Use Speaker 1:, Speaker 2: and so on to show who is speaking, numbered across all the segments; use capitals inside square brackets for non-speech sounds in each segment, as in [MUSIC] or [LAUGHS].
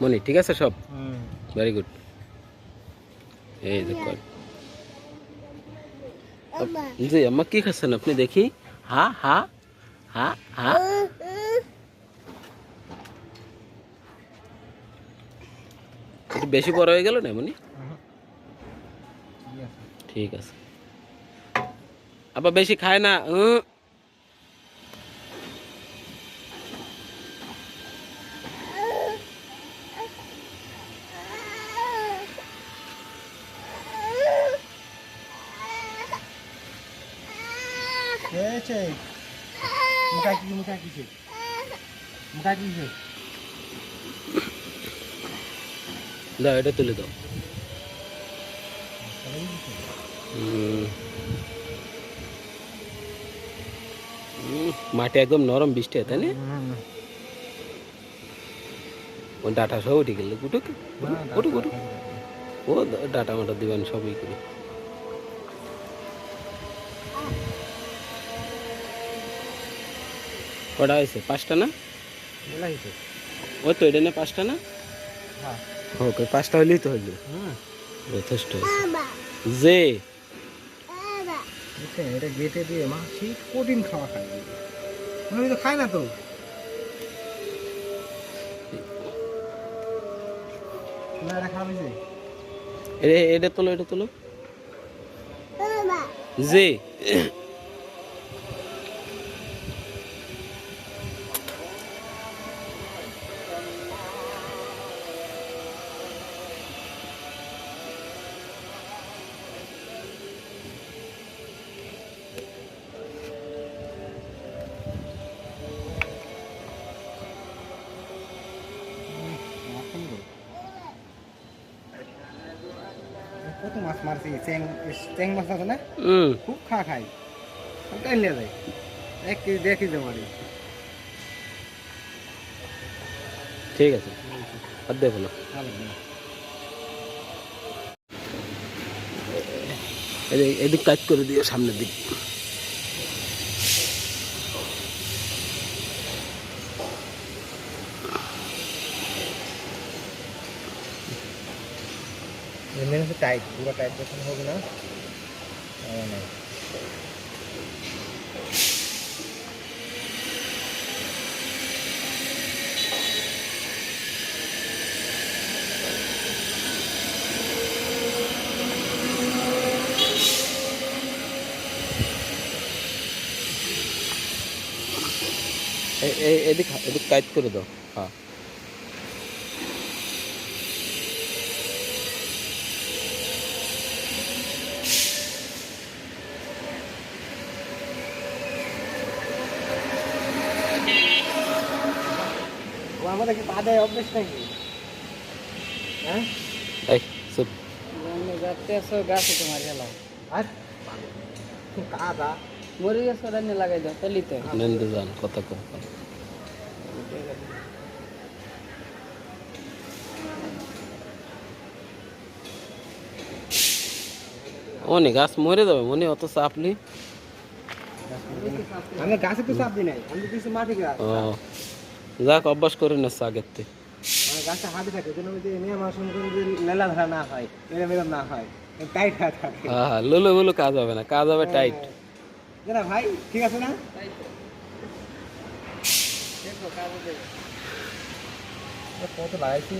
Speaker 1: মনি ঠিক আছে সব?
Speaker 2: হুম।
Speaker 1: ভেরি গুড এই দেখো জি আম্মা কি খাচ্ছেন আপনি? দেখি। হা হা হা হা। বেশি বড় হয়ে গেল না মনি ঠিক আছে। আবার বেশি খায় না। উম।
Speaker 2: মুখা কি মুখা কিসে মুখা কিসে
Speaker 1: দাও এটা তুলে দাও। মাটি একদম নরম বৃষ্টি হয় তাই না? ও ডাটা সব উঠে গেলে উঠুক উঠুক উঠুক। ও ডাটা মাটা দিবেন সবই করে। কটা হয়েছে? পাঁচটা না? ওই তো এটা না পাঁচটা না?
Speaker 2: হ্যাঁ।
Speaker 1: ওকে পাঁচটা হলেই তো হইল।
Speaker 2: হুম।
Speaker 1: যথেষ্ট যে?
Speaker 2: এটা গেটে দিয়ে মা সেই কঠিন খাওয়া খায়। মনে তো খায় না তো? এটা
Speaker 1: এ- এটা তোলো এটা তোলো। যে?
Speaker 2: মাছ মারছি চেং চেং মাছ আছে না? খুব খা খাই। টাইলে যায়। এক কেজি দেড় কেজি মারি।
Speaker 1: ঠিক আছে। আর দেখো না। এদিক কাজ করে দিও সামনের দিক।
Speaker 2: এমনি হচ্ছে টাইট পুরো টাইট যখন হবে না? না।
Speaker 1: এদিক এদিক কাজ করে দাও। হ্যাঁ।
Speaker 2: আমাদের কি বাদে অভ্যেস নাকি? হ্যাঁ?
Speaker 1: এই চুপ।
Speaker 3: যাতে আসো গাছে তোমার গেলাম
Speaker 2: আর? কাদা।
Speaker 3: মরে গেছে ওটা লাগাই দাও তাহলেই তো।
Speaker 1: নেন্দে কত কম মনে গাছ মরে যাবে মনে অত চাপলি
Speaker 2: আমি গাছে তো চাপ দিই নাই আমি কিছু মাটি গাছ।
Speaker 1: যাক অভ্যাস করে নিচ্ছে আগের থেকে।
Speaker 2: গাছটা হাতে থাকে যেন ওই আমার সঙ্গে লেলা ধরা না হয় এরম এরম না হয় টাইট হয়ে থাকে।
Speaker 1: হ্যাঁ হ্যাঁ কাজ হবে না কাজ হবে টাইট
Speaker 2: দাদা ভাই ঠিক আছে না? কত লাগাইছি?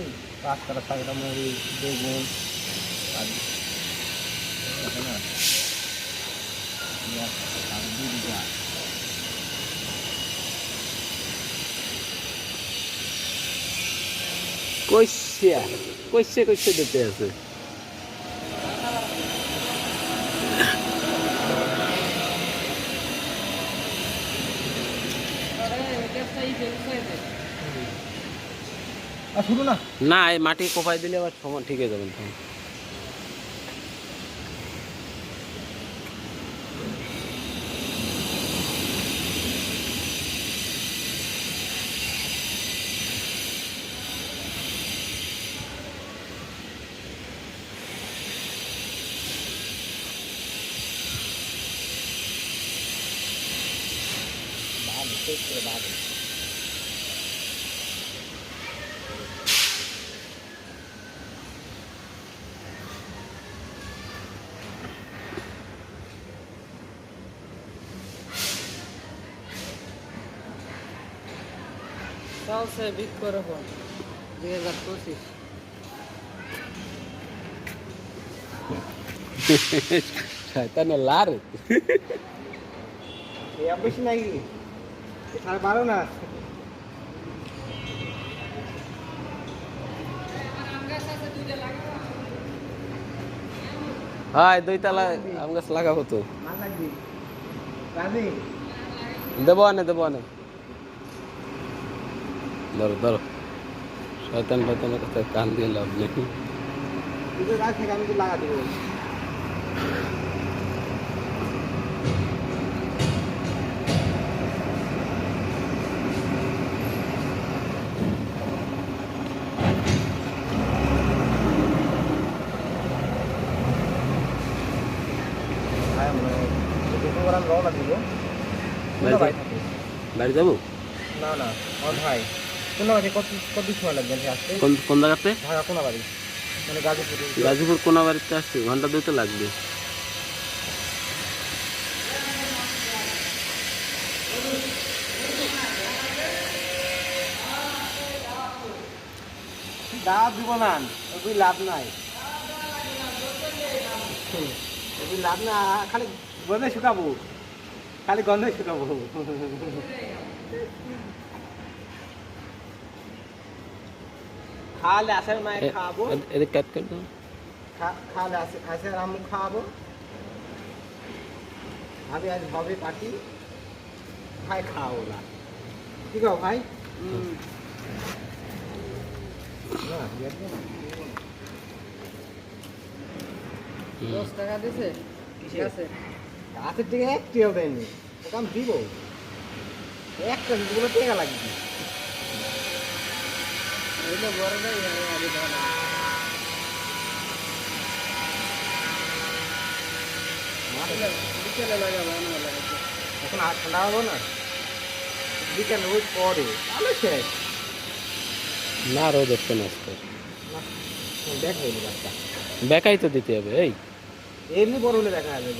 Speaker 2: বেগুন আর না? পেঁয়াজ,
Speaker 1: কইসে কইসে দিতে আছে?
Speaker 2: না।
Speaker 1: এই মাটি কোপাই দিলে আবার সমান ঠিক হয়ে perturbada. Salsa
Speaker 3: de coragón de las cosas. [LAUGHS]
Speaker 1: Está tá
Speaker 2: el lar. Ya na igreja? সাড়ে বারো না
Speaker 1: হয় দুই তালা আম গাছ লাগাবো তো। দেবো আনে দেবো আনে। ধরো ধরো। শয়তান ফয়তানের কথা কান দিয়ে লাভ নেই।
Speaker 2: আমি তো লাগা দেবো।
Speaker 1: বাড়ি যাব?
Speaker 2: না না আমার ভাই। কোন বাড়ি কত কত সময় লাগবে আসতে?
Speaker 1: কোন কোন জায়গাতে?
Speaker 2: ঢাকা কোন বাড়ি। মানে গাজীপুর।
Speaker 1: গাজীপুর কোনা বাড়িতে আসছি ঘণ্টা দুই তো লাগবে।
Speaker 2: দাওয়াত দিব না ওই লাভ নাই। লাভ না খালি গন্ধে শুকাবো। খালি গন্ধে শুকাবো। খালে আসে মায়
Speaker 1: এ-
Speaker 2: খাব।
Speaker 1: এ- কাট করে দাও।
Speaker 2: খা- খালে আসে আসে রামু খাওয়াবো ভাবি আজ হবে পার্টি ভাই খাওয়াবো না। ঠিক আছে ভাই।
Speaker 3: দশ টাকা দিছে? ঠিক আছে।
Speaker 2: হাতের দিকে একটিও দেয়নি। আমি দিব। একটা দুগুলো টেকা লাগবে। এখন আর ঠান্ডা হব না? বিকেল ওই পরে। তাহলে শেষ।
Speaker 1: না রোদ উঠছে না আজকে।
Speaker 2: না দেখ বাচ্চা
Speaker 1: বেকাই তো দিতে হবে এই।
Speaker 2: এমনি বড় হলে দেখা যাবে।